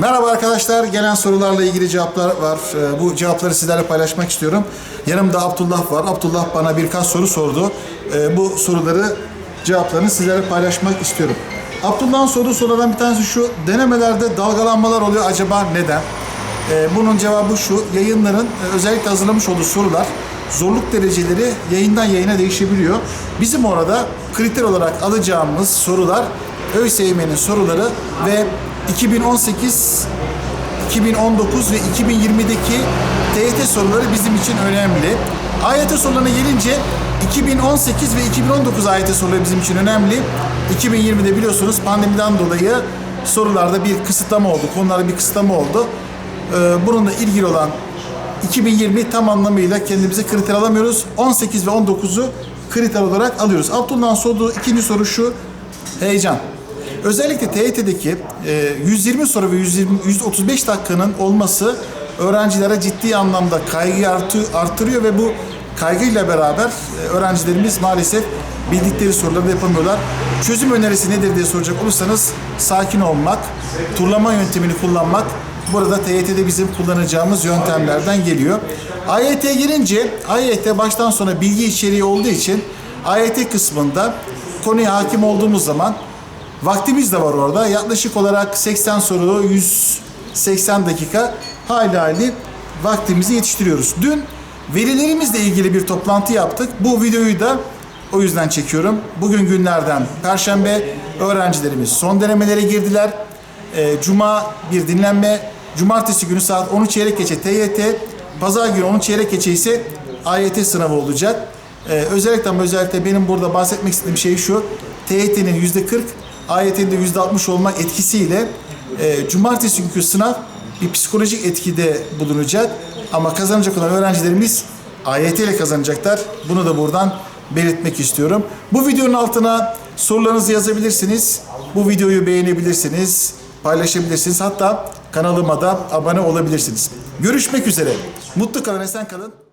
Merhaba arkadaşlar. Gelen sorularla ilgili cevaplar var. Ee, Bu cevapları sizlerle paylaşmak istiyorum. Yanımda Abdullah var. Abdullah bana birkaç soru sordu. Ee, Bu soruları cevaplarını sizlerle paylaşmak istiyorum. Abdullah'ın sorduğu sorulardan bir tanesi şu. Denemelerde dalgalanmalar oluyor. Acaba neden? Ee, Bunun cevabı şu. Yayınların e, özellikle hazırlamış olduğu sorular zorluk dereceleri yayından yayına değişebiliyor. Bizim orada kriter olarak alacağımız sorular ÖSYM'nin soruları ve 2018 2019 ve 2020'deki TYT soruları bizim için önemli. AYT sorularına gelince 2018 ve 2019 AYT soruları bizim için önemli. 2020'de biliyorsunuz pandemiden dolayı sorularda bir kısıtlama oldu, konularda bir kısıtlama oldu. Ee, Bununla ilgili olan 2020 tam anlamıyla kendimize kriter alamıyoruz. 18 ve 19'u kriter olarak alıyoruz. Abdullah'ın sorduğu ikinci soru şu. Heyecan. Özellikle TYT'deki e, 120 soru ve 120, 135 dakikanın olması öğrencilere ciddi anlamda kaygıyı artı, artırıyor ve bu kaygıyla beraber e, öğrencilerimiz maalesef bildikleri soruları da yapamıyorlar. Çözüm önerisi nedir diye soracak olursanız sakin olmak, turlama yöntemini kullanmak burada TYT'de bizim kullanacağımız yöntemlerden geliyor. AYT'ye gelince AYT baştan sona bilgi içeriği olduğu için AYT kısmında konuya hakim olduğumuz zaman Vaktimiz de var orada. Yaklaşık olarak 80 soru, 180 dakika hayli hayli vaktimizi yetiştiriyoruz. Dün verilerimizle ilgili bir toplantı yaptık. Bu videoyu da o yüzden çekiyorum. Bugün günlerden Perşembe öğrencilerimiz son denemelere girdiler. Ee, Cuma bir dinlenme. Cumartesi günü saat 10'u çeyrek geçe TYT. Pazar günü 10'u çeyrek geçe ise AYT sınavı olacak. Ee, özellikle ama özellikle benim burada bahsetmek istediğim şey şu. TYT'nin %40, AYT'nin de %60 olmak etkisiyle e, cumartesi günkü sınav bir psikolojik etkide bulunacak. Ama kazanacak olan öğrencilerimiz AYT ile kazanacaklar. Bunu da buradan belirtmek istiyorum. Bu videonun altına sorularınızı yazabilirsiniz. Bu videoyu beğenebilirsiniz, paylaşabilirsiniz. Hatta kanalıma da abone olabilirsiniz. Görüşmek üzere. Mutlu kalın, esen kalın.